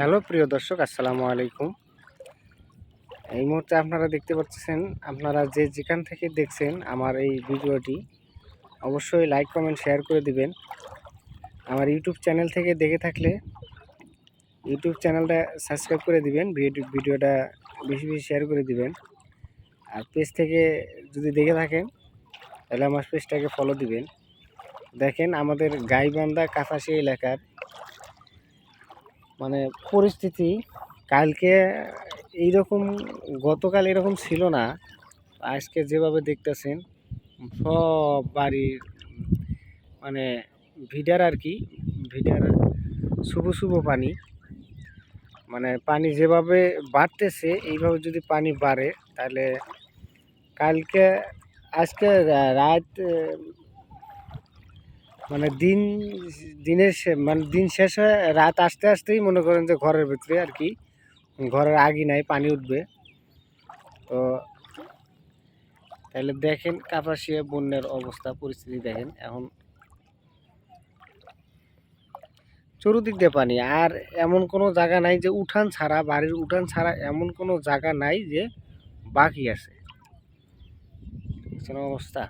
Hello প্রিয় দর্শক, আসসালামু আলাইকুম। এই মুহূর্তে আপনারা দেখতে পাচ্ছেন, আপনারা যে যেখান থেকে দেখছেন আমার এই ভিডিওটি, অবশ্যই লাইক, কমেন্ট, শেয়ার করে দিবেন। আমার ইউটিউব চ্যানেল থেকে দেখে থাকলে ইউটিউব চ্যানেলটা সাবস্ক্রাইব করে দিবেন ভিডিও ভিডিওটা বেশি বেশি শেয়ার করে দিবেন। আর পেজ থেকে যদি দেখে থাকেন, তাহলে আমার পেজটাকে ফলো দিবেন। দেখেন আমাদের গাইবান্ধা কাছাশি এলাকার মানে পরিস্থিতি কালকে এইরকম, গতকাল এরকম ছিল না। আজকে যেভাবে দেখতেছেন, সব বাড়ির মানে ভিডার আর কি, ভিডার, শুভ শুভ পানি। মানে পানি যেভাবে বাড়তেছে, এইভাবে যদি পানি বাড়ে, তাহলে কালকে, আজকে রাত মানে দিন, দিনের মানে দিন শেষ হয়ে রাত আসতে আসতেই মনে করেন যে ঘরের ভিতরে আর কি, ঘরের আগি নাই, পানি উঠবে। তো তাহলে দেখেন কাপাসিয়া বন্যার অবস্থা, পরিস্থিতি দেখেন এখন। চতুর্দিক দিয়ে পানি, আর এমন কোনো জায়গা নাই যে উঠান ছাড়া, বাড়ির উঠান ছাড়া এমন কোনো জায়গা নাই যে বাকি আছে। অবস্থা?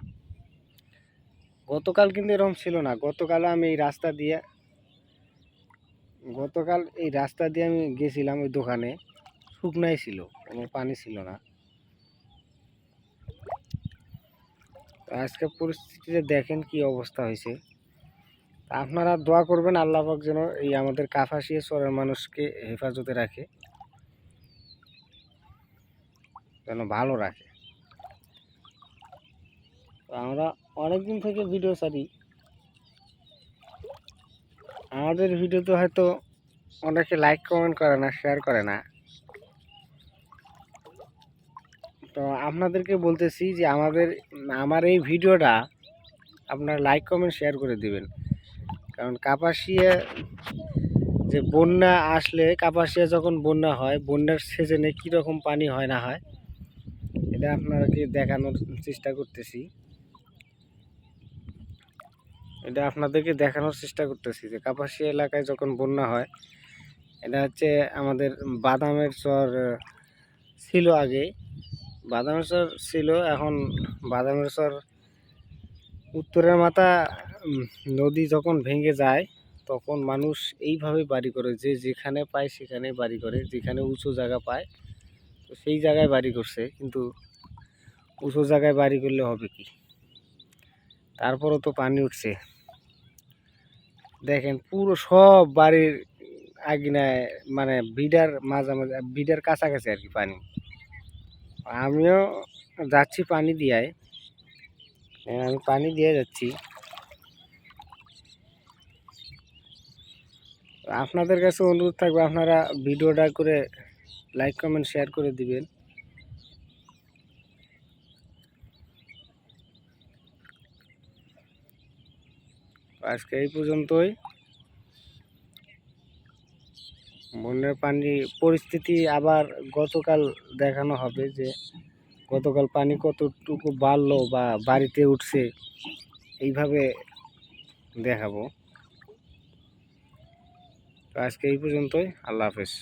গতকাল কিন্তু এরকম ছিল না। গতকাল আমি এই রাস্তা দিয়ে, গতকাল এই রাস্তা দিয়ে আমি গেছিলাম ওই দোকানে। শুকনাই ছিল, কোনো পানি ছিল না। আজকে পরিস্থিতিতে দেখেন কি অবস্থা হয়েছে। আপনারা দোয়া করবেন, আল্লাহ পাক যেন এই আমাদের কাফাসিয়া চরের মানুষকে হেফাজতে রাখে। যেন ভালো রাখে। তো আমরা অনেকদিন থেকে ভিডিও ছাড়ি। আমাদের ভিডিওতে হয়তো অনেকে লাইক কমেন্ট করে না শেয়ার করে না। তো আপনাদেরকে বলতেছি যে আমাদের, আমার এই ভিডিওটা আপনারা লাইক কমেন্ট শেয়ার করে দিবেন। কারণ কাপাসিয়া যে বন্যা আসলে, কাপাসিয়া যখন বন্যা হয়, বন্যার সিজনে কীরকম পানি হয় না হয়, এটা আপনাদেরকে দেখানোর চেষ্টা করতেছি। এটা আপনাদেরকে দেখানোর চেষ্টা করতেছি যে কাপাসিয়া এলাকায় যখন বন্যা হয়, এটা হচ্ছে আমাদের বাদামের চর ছিল আগে বাদামের চর ছিল, এখন বাদামের চর উত্তরের মাথা নদী যখন ভেঙে যায়, তখন মানুষ এইভাবে বাড়ি করে, যে যেখানে পায় সেখানে বাড়ি করে, যেখানে উঁচু জায়গা পায়, তো সেই জায়গায় বাড়ি করছে। কিন্তু উঁচু জায়গায় বাড়ি করলে হবে কি? তারপরও তো পানি উঠছে। দেখেন পুরো সব বাড়ির আগিনায় মানে বিডার মাঝামাঝি বিডার কাছাকাছি আর কি পানি। আমিও যাচ্ছি পানি দিয়ায়। হ্যাঁ, আমি পানি দিয়ে যাচ্ছি। আপনাদের কাছে অনুরোধ থাকবে আপনারা ভিডিওটা করে লাইক কমেন্ট শেয়ার করে দিবেন। আজকে এই পর্যন্তই। বন্যার পানি, পরিস্থিতি আবার গতকাল দেখানো হবে যে গতকাল পানি কতটুকু বাড়লো বা বাড়িতে উঠছে, এইভাবে দেখাবো। আজকে এই পর্যন্তই, আল্লাহ হাফেজ।